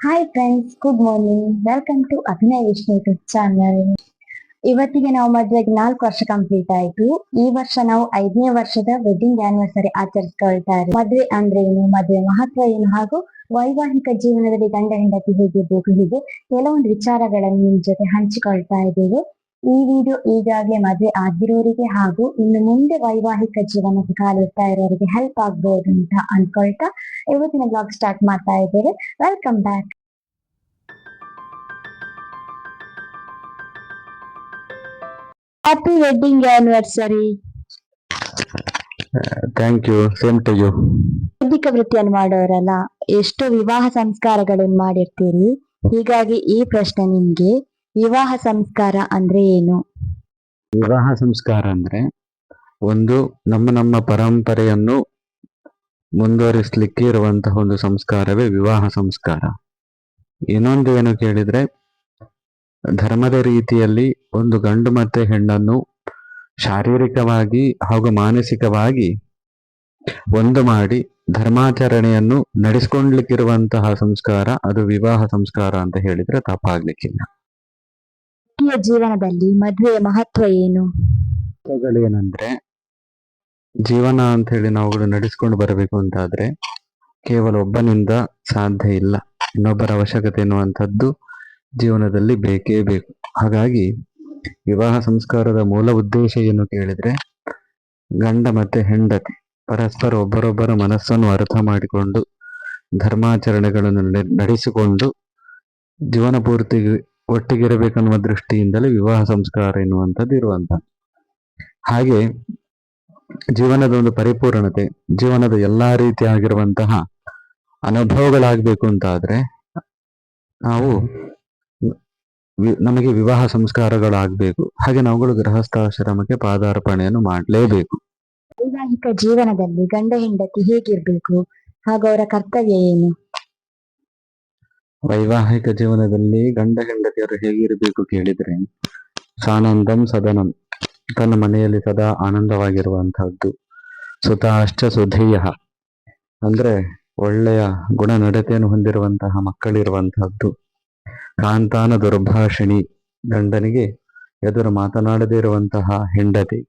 Hi friends good morning welcome to Abhinaya Vishnu YouTube channel ಇವತ್ತಿಗೆ ನಾವು ಮದುವೆಗೆ ನಾಲ್ಕು ವರ್ಷ ಕಂಪ್ಲೀಟ್ ಆಯ್ತು. ಈ ವರ್ಷ ನಾವು ಐದನೇ ವರ್ಷದ ವೆಡ್ಡಿಂಗ್ ಆನಿವರ್ಸರಿ ಆಚರಿಸ್ಕೊಳ್ತಾ ಇದ್ದೀವಿ ಮದುವೆ ಅಂದ್ರೆ ಏನು? ಮದುವೆ ಮಹತ್ವ ಏನು? ಹಾಗೂ ವೈವಾಹಿಕ ಜೀವನದಲ್ಲಿ ಗಂಡ ಹೆಂಡತಿ ಹೇಗಿರ್ಬೇಕು? ಹೀಗೆ ಕೆಲವೊಂದು ವಿಚಾರಗಳನ್ನು ನಿಮ್ ಜೊತೆ ಹಂಚಿಕೊಳ್ತಾ ಇದ್ದೇವೆ. ಈ ವಿಡಿಯೋ ಈಗಾಗಲೇ ಮದುವೆ ಆಗಿರೋರಿಗೆ ಹಾಗೂ ಇನ್ನು ಮುಂದೆ ವೈವಾಹಿಕ ಜೀವನಕ್ಕೆ ಕಾಲಿಡ್ತಾ ಇರೋರಿಗೆ ಹೆಲ್ಪ್ ಆಗ್ಬೋದು ಅಂತ ಅನ್ಕೊಳ್ತಾ ಇವತ್ತಿನ ಬ್ಲಾಗ್ ಸ್ಟಾರ್ಟ್ ಮಾಡ್ತಾ ಇದ್ದೇವೆ. Welcome back happy wedding anniversary thank you same to you ವೈದಿಕ ವೃತ್ತಿಯನ್ನು ಮಾಡೋರಲ್ಲ ಎಷ್ಟು ವಿವಾಹ ಸಂಸ್ಕಾರಗಳನ್ನು ಮಾಡಿರ್ತೀರಿ. ಹೀಗಾಗಿ ಈ ಪ್ರಶ್ನೆ ನಿಮ್ಗೆ ವಿವಾಹ ಸಂಸ್ಕಾರ ಅಂದ್ರೆ ಏನು? ವಿವಾಹ ಸಂಸ್ಕಾರ ಅಂದ್ರೆ ಒಂದು ನಮ್ಮ ನಮ್ಮ ಪರಂಪರೆಯನ್ನು ಮುಂದುವರಿಸಲಿಕ್ಕೆ ಇರುವಂತಹ ಒಂದು ಸಂಸ್ಕಾರವೇ ವಿವಾಹ ಸಂಸ್ಕಾರ. ಇನ್ನೊಂದು ಏನು ಕೇಳಿದ್ರೆ, ಧರ್ಮದ ರೀತಿಯಲ್ಲಿ ಒಂದು ಗಂಡು ಮತ್ತೆ ಹೆಣ್ಣನ್ನು ಶಾರೀರಿಕವಾಗಿ ಹಾಗೂ ಮಾನಸಿಕವಾಗಿ ಒಂದು ಮಾಡಿ ಧರ್ಮಾಚರಣೆಯನ್ನು ನಡೆಸ್ಕೊಂಡ್ಲಿಕ್ಕಿರುವಂತಹ ಸಂಸ್ಕಾರ ಅದು ವಿವಾಹ ಸಂಸ್ಕಾರ ಅಂತ ಹೇಳಿದ್ರೆ ತಪ್ಪಾಗ್ಲಿಕ್ಕಿಲ್ಲ. ವೃತ್ತಿಯ ಜೀವನದಲ್ಲಿ ಮದುವೆಯ ಮಹತ್ವ ಏನು? ಏನಂದ್ರೆ ಜೀವನ ಅಂತ ಹೇಳಿ ನಾವುಗಳು ನಡೆಸ್ಕೊಂಡು ಬರಬೇಕು ಅಂತಾದ್ರೆ, ಕೇವಲ ಒಬ್ಬನಿಂದ ಸಾಧ್ಯ ಇಲ್ಲ. ಇನ್ನೊಬ್ಬರ ಅವಶ್ಯಕತೆ ಎನ್ನುವಂಥದ್ದು ಜೀವನದಲ್ಲಿ ಬೇಕೇ ಬೇಕು. ಹಾಗಾಗಿ ವಿವಾಹ ಸಂಸ್ಕಾರದ ಮೂಲ ಉದ್ದೇಶ ಏನು ಕೇಳಿದ್ರೆ, ಗಂಡ ಮತ್ತೆ ಹೆಂಡತಿ ಪರಸ್ಪರ ಒಬ್ಬರೊಬ್ಬರ ಮನಸ್ಸನ್ನು ಅರ್ಥ ಮಾಡಿಕೊಂಡು ಧರ್ಮಾಚರಣೆಗಳನ್ನು ನಡೆ- ನಡೆಸಿಕೊಂಡು ಜೀವನ ಪೂರ್ತಿ ಒಟ್ಟಿಗಿರಬೇಕನ್ನುವ ದೃಷ್ಟಿಯಿಂದಲೇ ವಿವಾಹ ಸಂಸ್ಕಾರ ಎನ್ನುವಂಥದ್ದು ಇರುವಂತ ಹಾಗೆ ಜೀವನದ ಒಂದು ಪರಿಪೂರ್ಣತೆ, ಜೀವನದ ಎಲ್ಲಾ ರೀತಿಯಾಗಿರುವಂತಹ ಅನುಭವಗಳಾಗಬೇಕು ಅಂತ ಆದ್ರೆ ನಾವು ನಮಗೆ ವಿವಾಹ ಸಂಸ್ಕಾರಗಳಾಗಬೇಕು. ಹಾಗೆ ನಾವುಗಳು ಗೃಹಸ್ಥಾಶ್ರಮಕ್ಕೆ ಪಾದಾರ್ಪಣೆಯನ್ನು ಮಾಡಲೇಬೇಕು. ವೈವಾಹಿಕ ಜೀವನದಲ್ಲಿ ಗಂಡ ಹೆಂಡತಿ ಹೇಗಿರ್ಬೇಕು? ಹಾಗೂ ಅವರ ಕರ್ತವ್ಯ ಏನು? ವೈವಾಹಿಕ ಜೀವನದಲ್ಲಿ ಗಂಡ ಹೆಂಡತಿಯರು ಹೇಗಿರಬೇಕು ಕೇಳಿದ್ರೆ ಸಾನಂದಂ ಸದನಂ. ತನ್ನ ಮನೆಯಲ್ಲಿ ಸದಾ ಆನಂದವಾಗಿರುವಂತಹದ್ದು ಸುತಾಶ್ಚ ಸುಧೇಯ. ಅಂದ್ರೆ ಒಳ್ಳೆಯ ಗುಣ ನಡತೆಯನ್ನು ಹೊಂದಿರುವಂತಹ ಮಕ್ಕಳಿರುವಂತಹದ್ದು ಕಾಂತಾನ ದುರ್ಭಾಷಿಣಿ ಗಂಡನಿಗೆ ಎದುರು ಮಾತನಾಡದೇ ಇರುವಂತಹ ಹೆಂಡತಿ.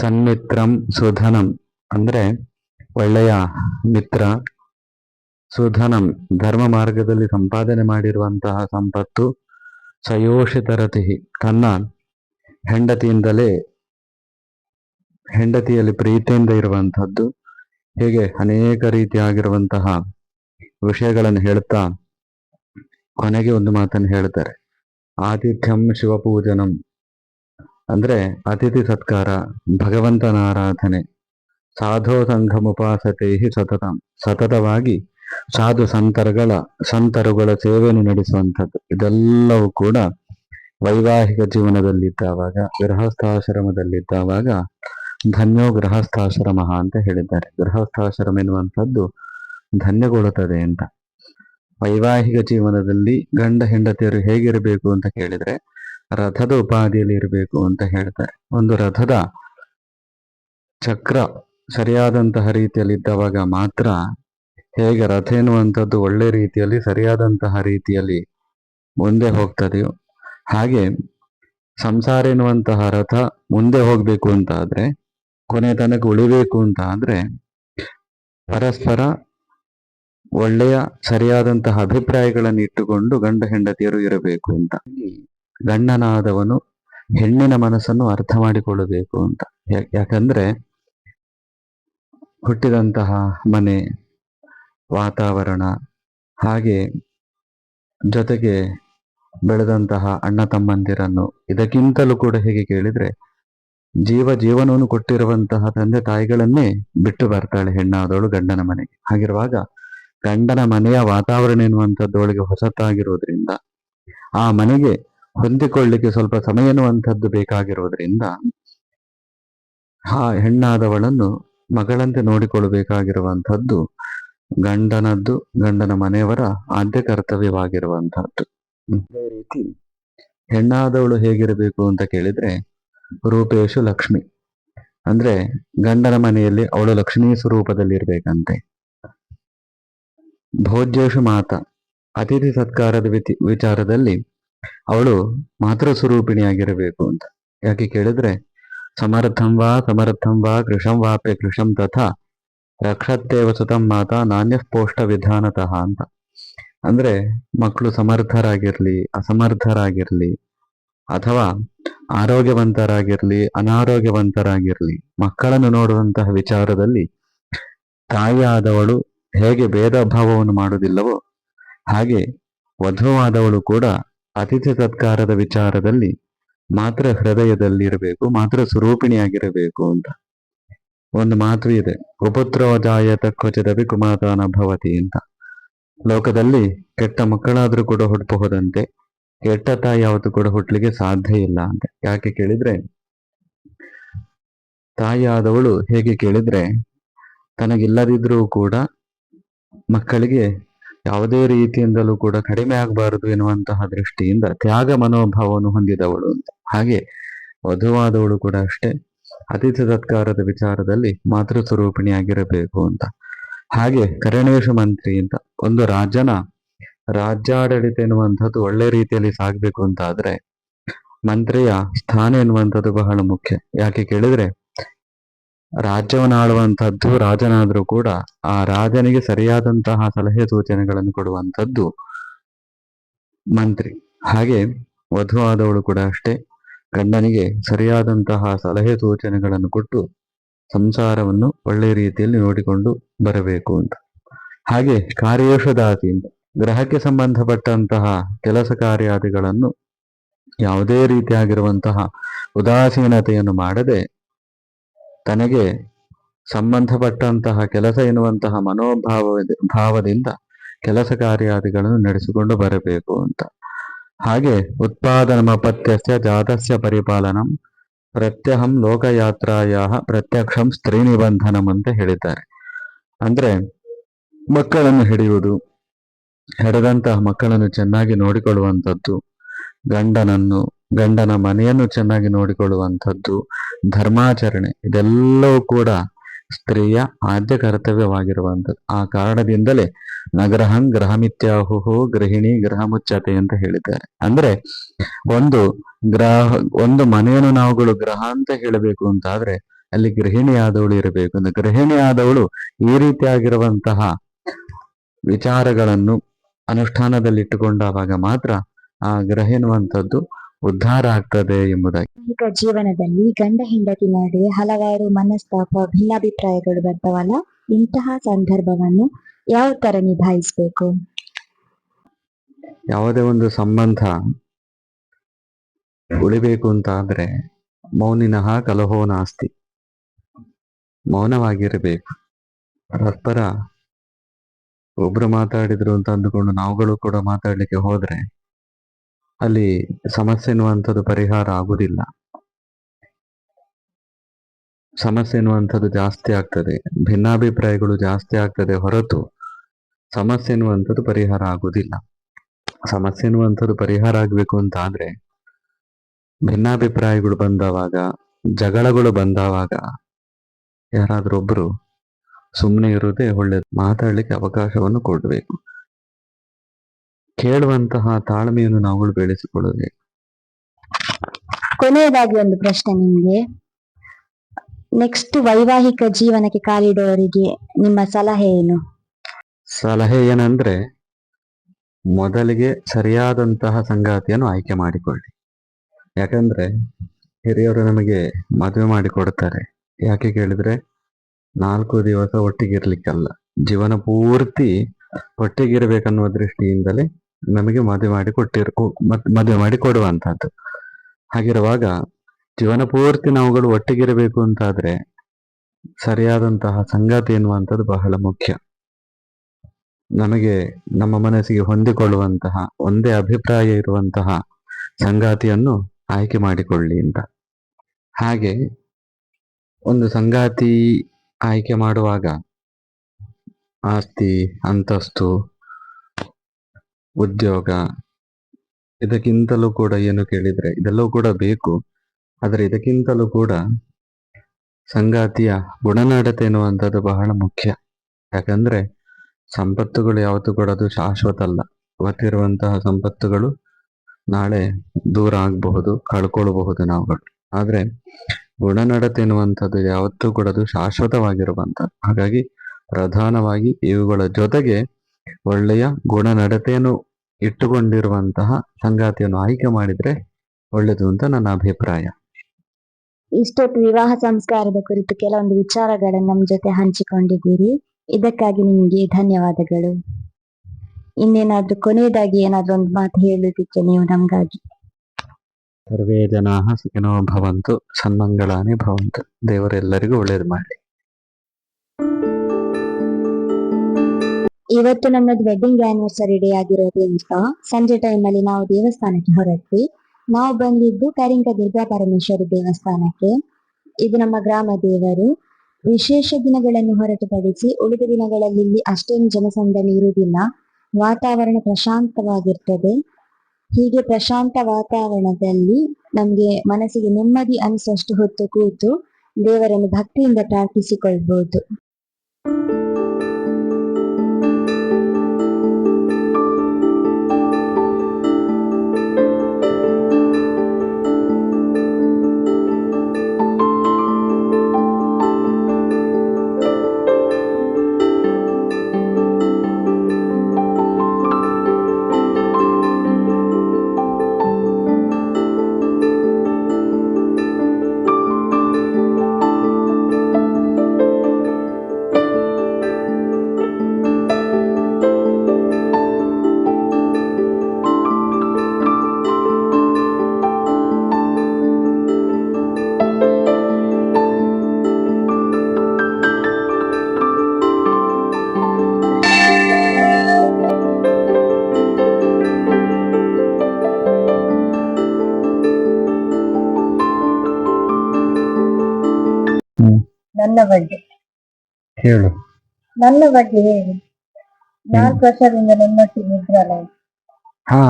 ಸನ್ಮಿತ್ರಂ ಸುಧನಂ. ಅಂದ್ರೆ ಒಳ್ಳೆಯ ಮಿತ್ರ ಸುಧನಂ ಧರ್ಮ ಮಾರ್ಗದಲ್ಲಿ ಸಂಪಾದನೆ ಮಾಡಿರುವಂತಹ ಸಂಪತ್ತು ಸಯೋಷಿತರತಿ ತನ್ನ ಹೆಂಡತಿಯಿಂದಲೇ ಹೆಂಡತಿಯಲ್ಲಿ ಪ್ರೀತಿಯಿಂದ ಇರುವಂತಹದ್ದು ಹೀಗೆ ಅನೇಕ ರೀತಿಯಾಗಿರುವಂತಹ ವಿಷಯಗಳನ್ನು ಹೇಳ್ತಾ ಕೊನೆಗೆ ಒಂದು ಮಾತನ್ನು ಹೇಳ್ತಾರೆ. ಆತಿಥ್ಯಂ ಶಿವಪೂಜನಂ ಅಂದ್ರೆ ಅತಿಥಿ ಸತ್ಕಾರ ಭಗವಂತನ ಆರಾಧನೆ ಸಾಧೋ ಸಂಘಮುಪಾಸತೆ ಸತತಂ. ಸತತವಾಗಿ ಸಾಧು ಸಂತರುಗಳ ಸಂತರುಗಳ ಸೇವೆಯನ್ನು ನಡೆಸುವಂಥದ್ದು. ಇದೆಲ್ಲವೂ ಕೂಡ ವೈವಾಹಿಕ ಜೀವನದಲ್ಲಿದ್ದಾವಾಗ, ಗೃಹಸ್ಥಾಶ್ರಮದಲ್ಲಿದ್ದಾವಾಗ ಧನ್ಯೋ ಗೃಹಸ್ಥಾಶ್ರಮ ಅಂತ ಹೇಳಿದ್ದಾರೆ. ಗೃಹಸ್ಥಾಶ್ರಮ ಎನ್ನುವಂಥದ್ದು ಧನ್ಯಗೊಳ್ಳುತ್ತದೆ ಅಂತ. ವೈವಾಹಿಕ ಜೀವನದಲ್ಲಿ ಗಂಡ ಹೆಂಡತಿಯರು ಹೇಗಿರಬೇಕು ಅಂತ ಕೇಳಿದ್ರೆ, ರಥದ ಉಪಾಧಿಯಲ್ಲಿ ಇರಬೇಕು ಅಂತ ಹೇಳ್ತಾರೆ. ಒಂದು ರಥದ ಚಕ್ರ ಸರಿಯಾದಂತಹ ರೀತಿಯಲ್ಲಿ ಇದ್ದವಾಗ ಮಾತ್ರ ಹೇಗೆ ರಥ ಎನ್ನುವಂಥದ್ದು ಒಳ್ಳೆ ರೀತಿಯಲ್ಲಿ, ಸರಿಯಾದಂತಹ ರೀತಿಯಲ್ಲಿ ಮುಂದೆ ಹೋಗ್ತದೆಯೋ ಹಾಗೆ ಸಂಸಾರ ಎನ್ನುವಂತಹ ರಥ ಮುಂದೆ ಹೋಗ್ಬೇಕು ಅಂತ ಆದರೆ, ಕೊನೆ ತನಕ ಉಳಿಬೇಕು ಅಂತ ಆದರೆ ಪರಸ್ಪರ ಒಳ್ಳೆಯ, ಸರಿಯಾದಂತಹ ಅಭಿಪ್ರಾಯಗಳನ್ನು ಇಟ್ಟುಕೊಂಡು ಗಂಡ ಹೆಂಡತಿಯರು ಇರಬೇಕು ಅಂತ. ಗಂಡನಾದವನು ಹೆಣ್ಣಿನ ಮನಸ್ಸನ್ನು ಅರ್ಥ ಮಾಡಿಕೊಳ್ಳಬೇಕು ಅಂತ. ಯಾಕಂದ್ರೆ ಹುಟ್ಟಿದಂತಹ ಮನೆ ವಾತಾವರಣ, ಹಾಗೆ ಜೊತೆಗೆ ಬೆಳೆದಂತಹ ಅಣ್ಣ ತಮ್ಮಂದಿರನ್ನು ಇದಕ್ಕಿಂತಲೂ ಕೂಡ ಹೇಗೆ ಕೇಳಿದ್ರೆ ಜೀವ ಜೀವನವನ್ನು ಕೊಟ್ಟಿರುವಂತಹ ತಂದೆ ತಾಯಿಗಳನ್ನೇ ಬಿಟ್ಟು ಬರ್ತಾಳೆ ಹೆಣ್ಣಾದವಳು ಗಂಡನ ಮನೆಗೆ. ಹಾಗಿರುವಾಗ ಗಂಡನ ಮನೆಯ ವಾತಾವರಣ ಎನ್ನುವಂಥದ್ದೊಳಗೆ ಹೊಸತಾಗಿರೋದ್ರಿಂದ, ಆ ಮನೆಗೆ ಹೊಂದಿಕೊಳ್ಳಿಕ್ಕೆ ಸ್ವಲ್ಪ ಸಮಯ ಎನ್ನುವಂಥದ್ದು ಬೇಕಾಗಿರೋದ್ರಿಂದ, ಆ ಹೆಣ್ಣಾದವಳನ್ನು ಮಗಳಂತೆ ನೋಡಿಕೊಳ್ಳಬೇಕಾಗಿರುವಂಥದ್ದು ಗಂಡನದ್ದು ಗಂಡನ ಮನೆಯವರ ಆದ್ಯ ಕರ್ತವ್ಯವಾಗಿರುವಂತಹದ್ದು ಅದೇ ರೀತಿ ಹೆಣ್ಣಾದವಳು ಹೇಗಿರಬೇಕು ಅಂತ ಕೇಳಿದ್ರೆ ರೂಪೇಶು ಲಕ್ಷ್ಮಿ. ಅಂದ್ರೆ ಗಂಡನ ಮನೆಯಲ್ಲಿ ಅವಳು ಲಕ್ಷ್ಮೀ ಸ್ವರೂಪದಲ್ಲಿ ಇರಬೇಕಂತೆ. ಭೋಜ್ಯೇಶು ಮಾತ. ಅತಿಥಿ ಸತ್ಕಾರದ ವಿಚಾರದಲ್ಲಿ ಅವಳು ಮಾತೃ ಸ್ವರೂಪಿಣಿಯಾಗಿರಬೇಕು ಅಂತ. ಯಾಕೆ ಕೇಳಿದ್ರೆ ಸಮರ್ಥಂ ವಾ ಸಮರ್ಥಂ ವಾ ಕೃಷಂ ವಾಪೆ ಕೃಷಂ ತಥಾ ರಕ್ಷತ್ತೇವ ಮಾತಾ ನಾಣ್ಯ ಪೋಷ್ಟ ವಿಧಾನತಃ ಅಂತ. ಅಂದ್ರೆ ಮಕ್ಕಳು ಸಮರ್ಥರಾಗಿರ್ಲಿ, ಅಸಮರ್ಥರಾಗಿರ್ಲಿ, ಅಥವಾ ಆರೋಗ್ಯವಂತರಾಗಿರ್ಲಿ, ಅನಾರೋಗ್ಯವಂತರಾಗಿರ್ಲಿ, ಮಕ್ಕಳನ್ನು ನೋಡುವಂತಹ ವಿಚಾರದಲ್ಲಿ ತಾಯಿಯಾದವಳು ಹೇಗೆ ಭೇದ ಭಾವವನ್ನು ಮಾಡುವುದಿಲ್ಲವೋ ಹಾಗೆ ವಧುವಾದವಳು ಕೂಡ ಅತಿಥಿ ಸತ್ಕಾರದ ವಿಚಾರದಲ್ಲಿ ಮಾತ್ರ ಹೃದಯದಲ್ಲಿರಬೇಕು, ಮಾತ್ರ ಸ್ವರೂಪಿಣಿಯಾಗಿರಬೇಕು ಅಂತ. ಒಂದು ಮಾತು ಇದೆ. ಉಪದ್ರವ ಜಾಯತ ಕ್ವಚಿದಪಿ ಕುಮಾತಾನ ಭವತಿ ಅಂತ. ಲೋಕದಲ್ಲಿ ಕೆಟ್ಟ ಮಕ್ಕಳಾದ್ರೂ ಕೂಡ ಹುಟ್ಟಬಹುದಂತೆ, ಕೆಟ್ಟ ತಾಯಿ ಯಾವತ್ತು ಕೂಡ ಹುಟ್ಟಲಿಕ್ಕೆ ಸಾಧ್ಯ ಇಲ್ಲ ಅಂತ. ಯಾಕೆ ಕೇಳಿದ್ರೆ ತಾಯಿಯಾದವಳು ಹೇಗೆ ಕೇಳಿದ್ರೆ, ತನಗಿಲ್ಲದಿದ್ರೂ ಕೂಡ ಮಕ್ಕಳಿಗೆ ಯಾವುದೇ ರೀತಿಯಿಂದಲೂ ಕೂಡ ಕಡಿಮೆ ಆಗಬಾರದು ಎನ್ನುವಂತಹ ದೃಷ್ಟಿಯಿಂದ ತ್ಯಾಗ ಮನೋಭಾವವನ್ನು ಹೊಂದಿದವಳು ಅಂತ. ಹಾಗೆ ವಧುವಾದವಳು ಕೂಡ ಅಷ್ಟೇ. ಅತಿಥಿ ಸತ್ಕಾರದ ವಿಚಾರದಲ್ಲಿ ಮಾತೃ ಸ್ವರೂಪಿಣಿಯಾಗಿರಬೇಕು ಅಂತ. ಹಾಗೆ ಕರಣೇಶ ಮಂತ್ರಿ ಅಂತ ಒಂದು ರಾಜನ ರಾಜ್ಯಾಡಳಿತ ಎನ್ನುವಂಥದ್ದು ಒಳ್ಳೆ ರೀತಿಯಲ್ಲಿ ಸಾಗಬೇಕು ಅಂತ ಆದ್ರೆ ಮಂತ್ರಿಯ ಸ್ಥಾನ ಎನ್ನುವಂಥದ್ದು ಬಹಳ ಮುಖ್ಯ. ಯಾಕೆ ಕೇಳಿದ್ರೆ ರಾಜ್ಯವನ್ನು ಆಳುವಂತಹದ್ದು ರಾಜನಾದ್ರೂ ಕೂಡ ಆ ರಾಜನಿಗೆ ಸರಿಯಾದಂತಹ ಸಲಹೆ ಸೂಚನೆಗಳನ್ನು ಕೊಡುವಂಥದ್ದು ಮಂತ್ರಿ. ಹಾಗೆ ವಧುವಾದವಳು ಕೂಡ ಅಷ್ಟೇ. ಗಂಡನಿಗೆ ಸರಿಯಾದಂತಹ ಸಲಹೆ ಸೂಚನೆಗಳನ್ನು ಕೊಟ್ಟು ಸಂಸಾರವನ್ನು ಒಳ್ಳೆ ರೀತಿಯಲ್ಲಿ ನೋಡಿಕೊಂಡು ಬರಬೇಕು ಅಂತ. ಹಾಗೆ ಕಾರ್ಯೇಶದಾತಿ ಗ್ರಹಕ್ಕೆ ಸಂಬಂಧಪಟ್ಟಂತಹ ಕೆಲಸ ಕಾರ್ಯಾದಿಗಳನ್ನು ಯಾವುದೇ ರೀತಿಯಾಗಿರುವಂತಹ ಉದಾಸೀನತೆಯನ್ನು ಮಾಡದೆ ತನಗೆ ಸಂಬಂಧಪಟ್ಟಂತಹ ಕೆಲಸ ಎನ್ನುವಂತಹ ಮನೋಭಾವ ಭಾವದಿಂದ ಕೆಲಸ ಕಾರ್ಯಾದಿಗಳನ್ನು ನಡೆಸಿಕೊಂಡು ಬರಬೇಕು ಅಂತ. ಹಾಗೆ ಉತ್ಪಾದನಮಪತ್ಯಸ್ಯ ಜಾತಸ್ಯ ಪರಿಪಾಲನಂ ಪ್ರತ್ಯಹಂ ಲೋಕಯಾತ್ರಾಯ ಪ್ರತ್ಯಕ್ಷಂ ಸ್ತ್ರೀ ನಿಬಂಧನಂ ಅಂತ ಹೇಳಿದ್ದಾರೆ. ಅಂದ್ರೆ ಮಕ್ಕಳನ್ನು ಹಿಡಿಯುವುದು, ಹೆಡದಂತಹ ಮಕ್ಕಳನ್ನು ಚೆನ್ನಾಗಿ ನೋಡಿಕೊಳ್ಳುವಂಥದ್ದು, ಗಂಡನನ್ನು, ಗಂಡನ ಮನೆಯನ್ನು ಚೆನ್ನಾಗಿ ನೋಡಿಕೊಳ್ಳುವಂಥದ್ದು, ಧರ್ಮಾಚರಣೆ, ಇದೆಲ್ಲವೂ ಕೂಡ ಸ್ತ್ರೀಯ ಆದ್ಯ ಕರ್ತವ್ಯವಾಗಿರುವಂಥದ್ದು. ಆ ಕಾರಣದಿಂದಲೇ ನಗ್ರಹಂ ಗ್ರಹಮಿತ್ಯಾಹುಹು ಗೃಹಿಣಿ ಗ್ರಹ ಮುಚ್ಚತೆ ಅಂತ ಹೇಳಿದ್ದಾರೆ. ಅಂದ್ರೆ ಒಂದು ಗ್ರಹ, ಒಂದು ಮನೆಯನ್ನು ನಾವುಗಳು ಗ್ರಹ ಅಂತ ಹೇಳಬೇಕು ಅಂತ ಆದ್ರೆ ಅಲ್ಲಿ ಗೃಹಿಣಿಯಾದವಳು ಇರಬೇಕು. ಅಂದ್ರೆ ಗೃಹಿಣಿಯಾದವಳು ಈ ರೀತಿಯಾಗಿರುವಂತಹ ವಿಚಾರಗಳನ್ನು ಅನುಷ್ಠಾನದಲ್ಲಿಟ್ಟುಕೊಂಡಾಗ ಮಾತ್ರ ಆ ಗ್ರಹ ಎನ್ನುವಂಥದ್ದು ಉದ್ಧಾರ ಆಗ್ತದೆ ಎಂಬುದಾಗಿ. ಈಗ ಜೀವನದಲ್ಲಿ ಗಂಡ ಹೆಂಡತಿ ನಡುವೆ ಹಲವಾರು ಮನಸ್ತಾಪ ಭಿನ್ನಾಭಿಪ್ರಾಯಗಳು ಬರ್ತವಲ್ಲ? ಇಂತಹ ಸಂದರ್ಭವನ್ನು ಯಾವ ತರ ನಿಭಾಯಿಸ್ಬೇಕು? ಯಾವುದೇ ಒಂದು ಸಂಬಂಧ ಉಳಿಬೇಕು ಅಂತ ಆದ್ರೆ ಮೌನಿನಃ ಕಲಹೋ ನಾಸ್ತಿ. ಮೌನವಾಗಿರಬೇಕು. ಪರಸ್ಪರ ಒಬ್ರು ಮಾತಾಡಿದ್ರು ಅಂತ ಅಂದುಕೊಂಡು ನಾವುಗಳು ಕೂಡ ಮಾತಾಡ್ಲಿಕ್ಕೆ ಹೋದ್ರೆ ಅಲ್ಲಿ ಸಮಸ್ಯೆ ಎನ್ನುವಂಥದ್ದು ಪರಿಹಾರ ಆಗುವುದಿಲ್ಲ. ಸಮಸ್ಯೆ ಎನ್ನುವಂಥದ್ದು ಜಾಸ್ತಿ ಆಗ್ತದೆ. ಭಿನ್ನಾಭಿಪ್ರಾಯಗಳು ಜಾಸ್ತಿ ಆಗ್ತದೆ ಹೊರತು ಸಮಸ್ಯೆ ಎನ್ನುವಂಥದ್ದು ಪರಿಹಾರ ಆಗುವುದಿಲ್ಲ. ಸಮಸ್ಯೆ ಎನ್ನುವಂಥದ್ದು ಪರಿಹಾರ ಆಗಬೇಕು ಅಂತ ಆದ್ರೆ ಭಿನ್ನಾಭಿಪ್ರಾಯಗಳು ಬಂದವಾಗ, ಜಗಳಗಳು ಬಂದವಾಗ ಯಾರಾದ್ರೂ ಒಬ್ರು ಸುಮ್ಮನೆ ಇರುವುದೇ ಒಳ್ಳೇದು ಮಾತಾಡ್ಲಿಕ್ಕೆ ಅವಕಾಶವನ್ನು ಕೊಡ್ಬೇಕು. ಕೇಳುವಂತಹ ತಾಳ್ಮೆಯನ್ನು ನಾವುಗಳು ಬೆಳೆಸಿಕೊಳ್ಳಬೇಕು ಕೊನೆಯದಾಗಿ ಒಂದು ಪ್ರಶ್ನೆ ನಿಮಗೆ. ನೆಕ್ಸ್ಟ್ ವೈವಾಹಿಕ ಜೀವನಕ್ಕೆ ಕಾಲಿಡುವವರಿಗೆ ನಿಮ್ಮ ಸಲಹೆ ಏನು? ಸಲಹೆ ಏನಂದ್ರೆ ಮೊದಲಿಗೆ ಸರಿಯಾದಂತಹ ಸಂಗಾತಿಯನ್ನು ಆಯ್ಕೆ ಮಾಡಿಕೊಳ್ಳಿ. ಯಾಕಂದ್ರೆ ಹಿರಿಯವರು ನಮಗೆ ಮದುವೆ ಮಾಡಿ ಕೊಡ್ತಾರೆ. ಯಾಕೆ ಕೇಳಿದ್ರೆ ನಾಲ್ಕು ದಿವಸ ಒಟ್ಟಿಗಿರ್ಲಿಕ್ಕಲ್ಲ. ಜೀವನ ಪೂರ್ತಿ ಒಟ್ಟಿಗಿರ್ಬೇಕನ್ನುವ ದೃಷ್ಟಿಯಿಂದಲೇ ನಮಗೆ ಮದುವೆ ಮಾಡಿ ಕೊಟ್ಟಿರ್ ಮದುವೆ ಮಾಡಿ ಕೊಡುವಂತಹದ್ದು ಹಾಗಿರುವಾಗ ಜೀವನ ಪೂರ್ತಿ ನಾವುಗಳು ಒಟ್ಟಿಗಿರಬೇಕು ಅಂತಾದ್ರೆ ಸರಿಯಾದಂತಹ ಸಂಗಾತಿ ಎನ್ನುವಂಥದ್ದು ಬಹಳ ಮುಖ್ಯ. ನಮಗೆ ನಮ್ಮ ಮನಸ್ಸಿಗೆ ಹೊಂದಿಕೊಳ್ಳುವಂತಹ, ಒಂದೇ ಅಭಿಪ್ರಾಯ ಇರುವಂತಹ ಸಂಗಾತಿಯನ್ನು ಆಯ್ಕೆ ಮಾಡಿಕೊಳ್ಳಿ ಅಂತ. ಹಾಗೆ ಒಂದು ಸಂಗಾತಿ ಆಯ್ಕೆ ಮಾಡುವಾಗ ಆಸ್ತಿ, ಅಂತಸ್ತು ಉದ್ಯೋಗ, ಇದಕ್ಕಿಂತಲೂ ಕೂಡ ಏನು ಕೇಳಿದ್ರೆ ಇದೆಲ್ಲವೂ ಕೂಡ ಬೇಕು. ಆದರೆ ಇದಕ್ಕಿಂತಲೂ ಕೂಡ ಸಂಗಾತಿಯ ಗುಣನಡತೆ ಎನ್ನುವಂಥದ್ದು ಬಹಳ ಮುಖ್ಯ. ಯಾಕಂದ್ರೆ ಸಂಪತ್ತುಗಳು ಯಾವತ್ತೂ ಕೂಡ ಅದು ಶಾಶ್ವತ ಅಲ್ಲ. ಇವತ್ತಿರುವಂತಹ ಸಂಪತ್ತುಗಳು ನಾಳೆ ದೂರ ಆಗಬಹುದು, ಕಳ್ಕೊಳ್ಬಹುದು ನಾವುಗಳು. ಆದರೆ ಗುಣನಡತೆ ಎನ್ನುವಂಥದ್ದು ಯಾವತ್ತೂ ಕೂಡ ಅದು ಶಾಶ್ವತವಾಗಿರುವಂಥದ್ದು. ಹಾಗಾಗಿ ಪ್ರಧಾನವಾಗಿ ಇವುಗಳ ಜೊತೆಗೆ ಒಳ್ಳೆಯ ಗುಣನಡತೆಯನ್ನು ಇಟ್ಟುಕೊಂಡಿರುವಂತಹ ಸಂಗಾತಿಯನ್ನು ಆಯ್ಕೆ ಮಾಡಿದ್ರೆ ಒಳ್ಳೆಯದು ಅಂತ ನನ್ನ ಅಭಿಪ್ರಾಯ. ಇಷ್ಟೊತ್ತು ವಿವಾಹ ಸಂಸ್ಕಾರದ ಕುರಿತು ಕೆಲವೊಂದು ವಿಚಾರಗಳನ್ನು ನಮ್ಮ ಜೊತೆ ಹಂಚಿಕೊಂಡಿದ್ದೀರಿ. ಇದಕ್ಕಾಗಿ ನಿಮಗೆ ಧನ್ಯವಾದಗಳು. ಇನ್ನೇನಾದ್ರೂ ಕೊನೆಯದಾಗಿ ಏನಾದ್ರೂ ಒಂದು ಮಾತು ಹೇಳುದಿದ್ರೆ ನೀವು ನಮ್ಗಾಗಿ. ಸರ್ವೇ ಜನಾ ಸುಖಿನೋ ಭವಂತು ಸನ್ಮಂಗಳಾನೇ ಭವಂತು. ದೇವರೆಲ್ಲರಿಗೂ ಒಳ್ಳೇದು ಮಾಡಿ ಇವತ್ತು ನಮ್ಮದು ವೆಡ್ಡಿಂಗ್ ಆನಿವರ್ಸರಿ ಡೇ ಆಗಿರೋದ್ರಿಂದ ಸಂಜೆ ಟೈಮ್ ಅಲ್ಲಿ ನಾವು ದೇವಸ್ಥಾನಕ್ಕೆ ಹೊರಟ್ವಿ. ನಾವು ಬಂದಿದ್ದು ಕರಿಂಕ ದುರ್ಗಾ ಪರಮೇಶ್ವರಿ ದೇವಸ್ಥಾನಕ್ಕೆ. ಇದು ನಮ್ಮ ಗ್ರಾಮ ದೇವರು. ವಿಶೇಷ ದಿನಗಳನ್ನು ಹೊರತುಪಡಿಸಿ ಉಳಿದ ದಿನಗಳಲ್ಲಿ ಇಲ್ಲಿ ಅಷ್ಟೇನು ಜನಸಂದಣಿ ಇರುವುದಿಲ್ಲ. ವಾತಾವರಣ ಪ್ರಶಾಂತವಾಗಿರ್ತದೆ. ಹೀಗೆ ಪ್ರಶಾಂತ ವಾತಾವರಣದಲ್ಲಿ ನಮ್ಗೆ ಮನಸ್ಸಿಗೆ ನೆಮ್ಮದಿ ಅನಿಸುವಷ್ಟು ಹೊತ್ತು ಕೂತು ದೇವರನ್ನು ಭಕ್ತಿಯಿಂದ ಪ್ರಾರ್ಥಿಸಿಕೊಳ್ಬಹುದು ನನ್ನ ಬಗ್ಗೆ. ಹೇಳು. ನನ್ನ ಬಗ್ಗೆ ಹೇಳಿ. ನಾಲ್ಕು ವರ್ಷದಿಂದ ನನ್ನೊಟ್ಟಿಗೆ ಇದ್ರಲ್ಲ ಹಾ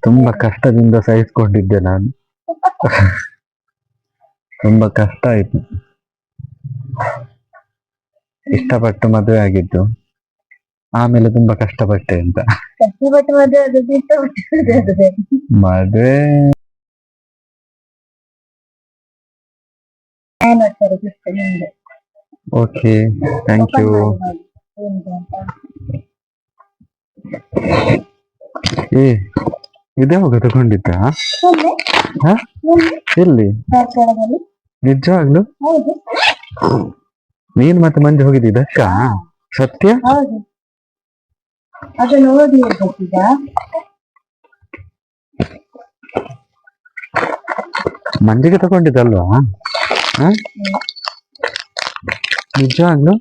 ತುಂಬಾ ಕಷ್ಟದಿಂದ ಸಹಿಸ್ಕೊಂಡಿದ್ದೆ ನಾನು. ತುಂಬಾ ಕಷ್ಟ ಆಯ್ತು. ಇಷ್ಟಪಟ್ಟು ಮದುವೆ ಆಗಿದ್ದು. ಆಮೇಲೆ ತುಂಬಾ ಕಷ್ಟಪಟ್ಟೆ ಅಂತ. ಕಷ್ಟಪಟ್ಟು ಮದುವೆ ಮದುವೆ ಏನಾಗ್ತಾರೆ ಓಕೆ ಥ್ಯಾಂಕ್ ಯು ಏ, ಇದೇ ಹೋಗ ತಗೊಂಡಿದ್ದ? ಎಲ್ಲಿ? ನಿಜವಾಗ್ಲು ನೀನ್ ಮತ್ತೆ ಮಂಜು ಹೋಗಿದ್ದಿದ್ದಕ್ಕ ಸತ್ಯ? ಹೌದು ಅದನ್ನು ಓದಿ ಇರ್ಬೇಕೀಗ ಮಂಜಿಗೆ ತಗೊಂಡಿದ್ದಲ್ವಾ? ನಿಜವಾಗ್ಲು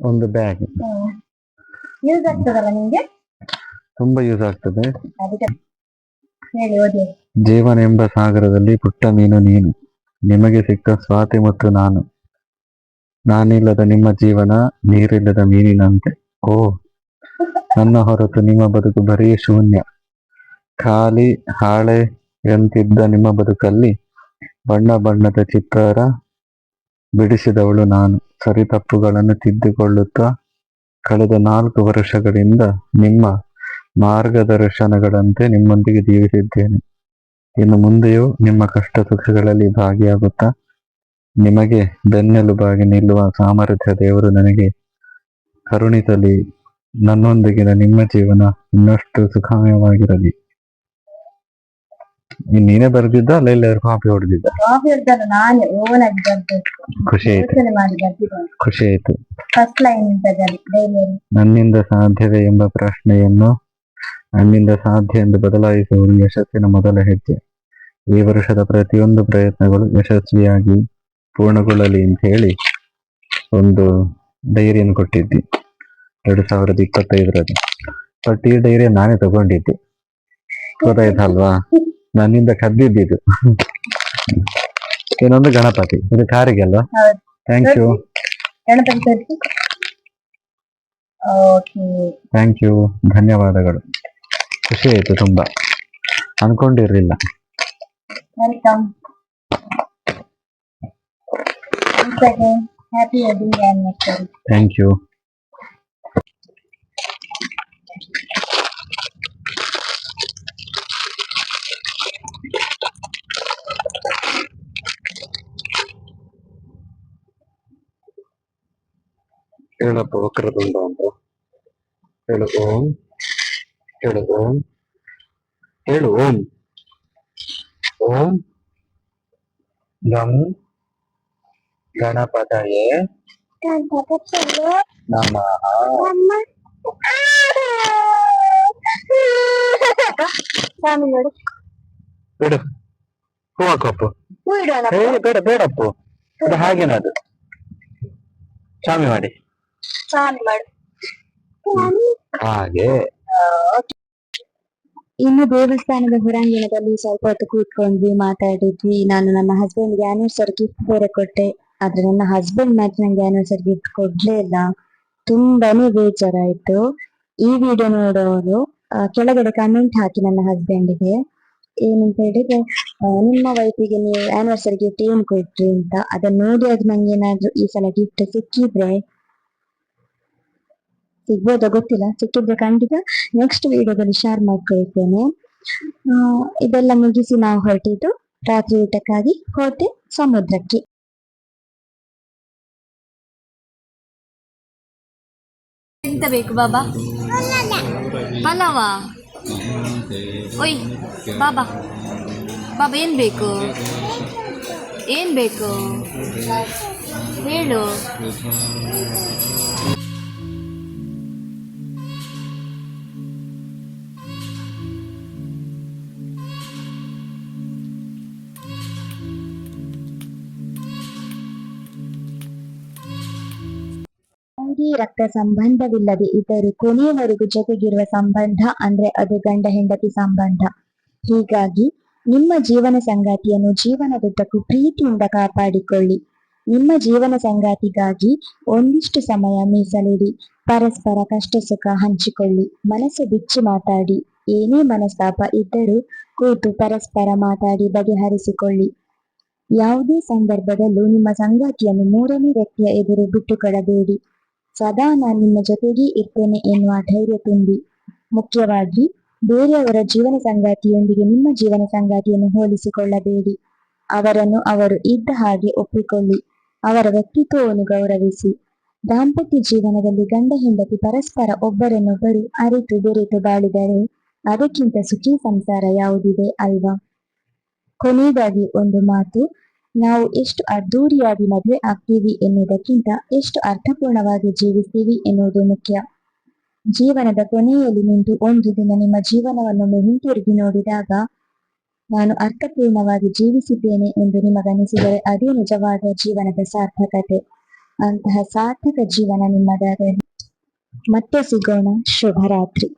ಒಂದು ಬ್ಯಾಗ್ ಯೂಸ್ ಆಗ್ತದಲ್ಲ ನಿಮ್ಗೆ? ತುಂಬಾ ಯೂಸ್ ಆಗ್ತದೆ. ಅದಕ್ಕೆ ಹೇಳಿ ಓದಿ. ಜೀವನ ಎಂಬ ಸಾಗರದಲ್ಲಿ ಪುಟ್ಟ ಮೀನು ನೀನು. ನಿಮಗೆ ಸಿಕ್ಕ ಸ್ವಾತಿ ಮತ್ತು ನಾನು. ನಾನಿಲ್ಲದ ನಿಮ್ಮ ಜೀವನ ನೀರಿಲ್ಲದ ಮೀನಿನಂತೆ. ಓ ನನ್ನ ಹೊರತು ನಿಮ್ಮ ಬದುಕು ಬರೀ ಶೂನ್ಯ. ಖಾಲಿ ಹಾಳೆ ಎಂತಿದ್ದ ನಿಮ್ಮ ಬದುಕಲ್ಲಿ ಬಣ್ಣ ಬಣ್ಣದ ಚಿತ್ತಾರ ಬಿಡಿಸಿದವಳು ನಾನು. ಸರಿ ತಪ್ಪುಗಳನ್ನು ತಿದ್ದಿಕೊಳ್ಳುತ್ತಾ ಕಳೆದ ನಾಲ್ಕು ವರ್ಷಗಳಿಂದ ನಿಮ್ಮ ಮಾರ್ಗದರ್ಶನಗಳಂತೆ ನಿಮ್ಮೊಂದಿಗೆ ಜೀವಿಸಿದ್ದೇನೆ. ಇನ್ನು ಮುಂದೆಯೂ ನಿಮ್ಮ ಕಷ್ಟ ಸುಖಗಳಲ್ಲಿ ಭಾಗಿಯಾಗುತ್ತಾ ನಿಮಗೆ ಬೆನ್ನೆಲುಬಾಗಿ ನಿಲ್ಲುವ ಸಾಮರ್ಥ್ಯ ದೇವರು ನನಗೆ ಕರುಣಿಸಲಿ. ನನ್ನೊಂದಿಗಿನ ನಿಮ್ಮ ಜೀವನ ಇನ್ನಷ್ಟು ಸುಖಮಯವಾಗಿರಲಿ. ನೀನೇ ಬರೆದಿದ್ದ ಅಲ್ಲ ಇಲ್ಲ ಕಾಪಿ ಹೊಡೆದಿದ್ದ? ಕಾಫಿ ಹೊಡೆದಲ್ಲ ನಾನೇ ಓನ್ ಆಗಿ ಬರ್ಬೇಕು ಖುಷಿ ಆಯ್ತು. ಯೋಚನೆ ಮಾಡಿ ಬರ್ತಿದ್ದೇನೆ ಖುಷಿ ಆಯ್ತು. ಫಸ್ಟ್ ಲೈನ್ ನನ್ನಿಂದ ಸಾಧ್ಯವೇ ಎಂಬ ಪ್ರಶ್ನೆಯನ್ನು ನನ್ನಿಂದ ಸಾಧ್ಯ ಎಂದು ಬದಲಾಯಿಸುವುದು ಯಶಸ್ಸಿನ ಮೊದಲ ಹೆಜ್ಜೆ. ಈ ವರ್ಷದ ಪ್ರತಿಯೊಂದು ಪ್ರಯತ್ನಗಳು ಯಶಸ್ವಿಯಾಗಿ ಪೂರ್ಣಗೊಳ್ಳಲಿ ಅಂತ ಹೇಳಿ ಒಂದು ಡೈರಿಯನ್ನು ಕೊಟ್ಟಿದ್ದೆ. ಎರಡು ಸಾವಿರದ ಇಪ್ಪತ್ತೈದರಲ್ಲಿ. ಬಟ್ ಈ ಡೈರಿ ನಾನೇ ತಗೊಂಡಿದ್ದೆ. ಗೊತ್ತಾಯ್ತಲ್ವಾ ನನ್ನಿಂದ ಕದ್ದಿದ್ದಿದ್ದು ಇನ್ನೊಂದು ಗಣಪತಿ. ಇದು ಕಾರಿಗೆ ಅಲ್ವಾ? Thank you Ganapati thank you ಧನ್ಯವಾದಗಳು. ಖುಷಿ ಆಯ್ತು ತುಂಬಾ. ಅನ್ಕೊಂಡಿರ್ಲಿಲ್ಲ. ಥ್ಯಾಂಕ್ ಯು ಹೇಳಪ್ಪ ವಕ್ರತುಂಡ ಅಂತ. ಹೇಳು ಓಂ. ಹೇಳು ಓಂ. ಹೇಳು ಓಂ. ಓಂ. ಗಂ ಗಣಪತಯೇ. ನಮಃ. ಸ್ವಾಮಿ ನೋಡಿ ಬಿಡು ಹೂ ಹಾಕಪ್ಪ ಬೇಡ ಬೇಡಪ್ಪ. ಅದು ಹಾಗೇನದು? ಸ್ವಾಮಿ ಮಾಡಿ. ಮಾಡು. ಹಾಗೆ. ಇನ್ನು ದೇವಸ್ಥಾನದ ಹೊರಾಂಗಣದಲ್ಲಿ ಸ್ವಲ್ಪ ಹೊತ್ತು ಕೂತ್ಕೊಂಡ್ವಿ ಮಾತಾಡಿದ್ವಿ. ನಾನು ನನ್ನ ಹಸ್ಬೆಂಡ್ಗೆ ಆನಿವರ್ಸರಿ ಗಿಫ್ಟ್ ಬೇರೆ ಕೊಟ್ಟೆ. ಆದ್ರೆ ನನ್ನ ಹಸ್ಬೆಂಡ್ ಮಾತ್ರ ನಂಗೆ ಆನಿವರ್ಸರಿ ಗಿಫ್ಟ್ ಕೊಡ್ಲೇ ಇಲ್ಲ. ತುಂಬಾನೇ ಬೇಜಾರಾಯ್ತು. ಈ ವಿಡಿಯೋ ನೋಡೋರು ಕೆಳಗಡೆ ಕಮೆಂಟ್ ಹಾಕಿ ನನ್ನ ಹಸ್ಬೆಂಡ್ಗೆ ಏನಂತ ಹೇಳಿದ್ರೆ ನಿಮ್ಮ ವೈಫಿಗೆ ನೀವು ಆನಿವರ್ಸರಿ ಗಿಫ್ಟ್ ಏನ್ ಕೊಟ್ರಿ ಅಂತ. ಅದನ್ನ ನೋಡಿ ಅದು ನಂಗೆ ಏನಾದ್ರು ಈ ಸಲ ಗಿಫ್ಟ್ ಸಿಕ್ಕಿದ್ರೆ ಸಿಗ್ಬೋದಾ ಗೊತ್ತಿಲ್ಲ. ಸಿಕ್ಕಿದ್ರೆ ಖಂಡಿತ ನೆಕ್ಸ್ಟ್ ವಿಡಿಯೋದಲ್ಲಿ ಶೇರ್ ಮಾಡ್ಕೊಳ್ತೇನೆ. ಇದೆಲ್ಲ ಮುಗಿಸಿ ನಾವು ಹೊರಟಿದ್ದು ರಾತ್ರಿ ಊಟಕ್ಕಾಗಿ ಹೋಟೆ ಸಮುದ್ರಕ್ಕೆ. ಎಂತ ಬೇಕು ಬಾಬಾ? ಪಲಾವ? ಓಯ್, ಬಾಬಾ. ಬಾಬಾ, ಏನ್ ಬೇಕು? ಏನ್ ಬೇಕು? ಹೇಳು. ರಕ್ತ ಸಂಬಂಧವಿಲ್ಲದೆ ಇದ್ದರೂ ಕೊನೆಯವರೆಗೂ ಜೊತೆಗಿರುವ ಸಂಬಂಧ ಅಂದ್ರೆ ಅದು ಗಂಡ ಹೆಂಡತಿ ಸಂಬಂಧ. ಹೀಗಾಗಿ ನಿಮ್ಮ ಜೀವನ ಸಂಗಾತಿಯನ್ನು ಜೀವನದುದ್ದಕ್ಕೂ ಪ್ರೀತಿಯಿಂದ ಕಾಪಾಡಿಕೊಳ್ಳಿ. ನಿಮ್ಮ ಜೀವನ ಸಂಗಾತಿಗಾಗಿ ಒಂದಿಷ್ಟು ಸಮಯ ಮೀಸಲಿಡಿ. ಪರಸ್ಪರ ಕಷ್ಟ ಸುಖ ಹಂಚಿಕೊಳ್ಳಿ. ಮನಸ್ಸು ಬಿಚ್ಚಿ ಮಾತಾಡಿ. ಏನೇ ಮನಸ್ತಾಪ ಇದ್ದರೂ ಕೂತು ಪರಸ್ಪರ ಮಾತಾಡಿ ಬಗೆಹರಿಸಿಕೊಳ್ಳಿ. ಯಾವುದೇ ಸಂದರ್ಭದಲ್ಲೂ ನಿಮ್ಮ ಸಂಗಾತಿಯನ್ನು ಮೂರನೇ ವ್ಯಕ್ತಿಯ ಎದುರು ಬಿಟ್ಟುಕೊಡಬೇಡಿ. ಸದಾ ನಾನು ನಿಮ್ಮ ಜೊತೆಗೇ ಇರ್ತೇನೆ ಎನ್ನುವ ಧೈರ್ಯ ತುಂಬಿ. ಮುಖ್ಯವಾಗಿ, ಬೇರೆಯವರ ಜೀವನ ಸಂಗಾತಿಯೊಂದಿಗೆ ನಿಮ್ಮ ಜೀವನ ಸಂಗಾತಿಯನ್ನು ಹೋಲಿಸಿಕೊಳ್ಳಬೇಡಿ. ಅವರನ್ನು ಅವರು ಇದ್ದ ಹಾಗೆ ಒಪ್ಪಿಕೊಳ್ಳಿ. ಅವರ ವ್ಯಕ್ತಿತ್ವವನ್ನು ಗೌರವಿಸಿ. ದಾಂಪತ್ಯ ಜೀವನದಲ್ಲಿ ಗಂಡ ಹೆಂಡತಿ ಪರಸ್ಪರ ಒಬ್ಬರನ್ನೊಬ್ಬರು ಅರಿತು, ಬೆರೆತು ಬಾಳಿದರೆ ಅದಕ್ಕಿಂತ ಸುಖಿ ಸಂಸಾರ ಯಾವುದಿದೆ ಅಲ್ವಾ? ಕೊನೆಯದಾಗಿ ಒಂದು ಮಾತು. ನಾವು ಎಷ್ಟು ಅದ್ಧೂರಿಯಾಗಿ ಮದುವೆ ಆಗ್ತೀವಿ ಎನ್ನುವುದಕ್ಕಿಂತ ಎಷ್ಟು ಅರ್ಥಪೂರ್ಣವಾಗಿ ಜೀವಿಸ್ತೀವಿ ಎನ್ನುವುದು ಮುಖ್ಯ. ಜೀವನದ ಕೊನೆಯಲ್ಲಿ ನಿಂತು ಒಂದು ದಿನ ನಿಮ್ಮ ಜೀವನವನ್ನು ಹಿಂತಿರುಗಿ ನೋಡಿದಾಗ ನಾನು ಅರ್ಥಪೂರ್ಣವಾಗಿ ಜೀವಿಸಿದ್ದೇನೆ ಎಂದು ನಿಮಗನಿಸಿದರೆ ಅದೇ ನಿಜವಾದ ಜೀವನದ ಸಾರ್ಥಕತೆ. ಅಂತಹ ಸಾರ್ಥಕ ಜೀವನ ನಿಮ್ಮದಾಗಲಿ. ಮತ್ತೆ ಸಿಗೋಣ. ಶುಭರಾತ್ರಿ.